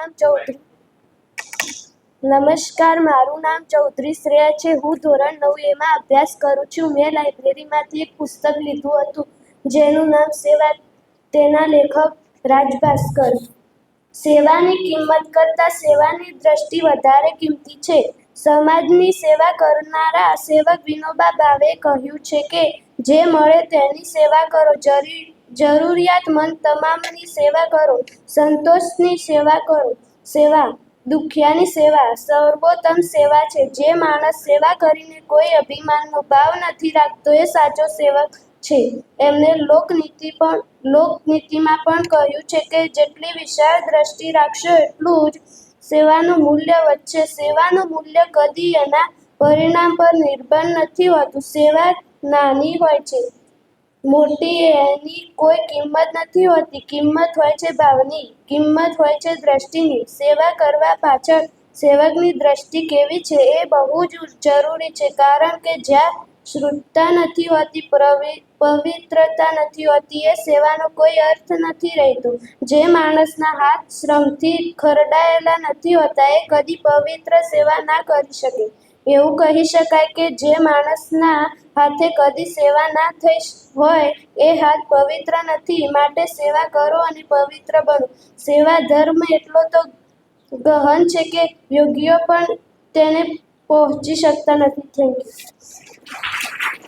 નામ ચૌધરી. નમસ્કાર, મારું નામ ચૌધરી શ્રેયા છે. હું ધોરણ નવ એમાં અભ્યાસ કરું છું. મેં લાઇબ્રેરીમાંથી એક પુસ્તક લીધું હતું, જેનું નામ સેવા, તેના લેખક રાજભાસ્કર. સેવાની કિંમત કરતાં સેવાની દ્રષ્ટિ વધારે કિંમતી છે. સમાજની સેવા કરનારા સેવક વિનોબા ભાવે કહ્યું છે કે, જે મળે તેની સેવા કરો. જરી જરૂરિયાતમંદ તમામની સેવા કરો, સંતોષની સેવા કરો. સેવા, દુખિયાની સેવા, સર્વોત્તમ સેવા છે. જે માણસ સેવા કરીને કોઈ અભિમાનનો ભાવ નથી રાખતો, એ સાચો સેવક છે. એમને લોકનીતિ પણ, લોકનીતિમાં પણ કહ્યું છે કે, જેટલી વિશાળ દ્રષ્ટિ રાખશો, એટલું જ સેવાનું મૂલ્ય વધશે. સેવાનું મૂલ્ય કદી એના પરિણામ પર નિર્ભર નથી હોતું. સેવા નાની હોય છે. મોટી એની કોઈ કિંમત નથી હોતી. કિંમત હોય છે ભાવની, કિંમત હોય છે દ્રષ્ટિની. સેવા કરવા પાછળ સેવકની દ્રષ્ટિ કેવી છે એ બહુ જ જરૂરી છે કારણ કે જ્યાં શ્રુતતા નથી હોતી પવિત્રતા નથી હોતી, એ સેવાનો કોઈ અર્થ નથી રહેતો. જે માણસના હાથ શ્રમથી ખરડાયેલા નથી હોતા, એ કદી પવિત્ર સેવા ના કરી શકે. એવું કહી શકાય કે જે માણસના હાથે કદી સેવા ના થઈ હોય, એ હાથ પવિત્ર નથી, માટે સેવા કરો અને પવિત્ર બનો. સેવા ધર્મ એટલો તો ગહન છે કે યોગીઓ પણ તેને પહોંચી શકતા નથી. Thank you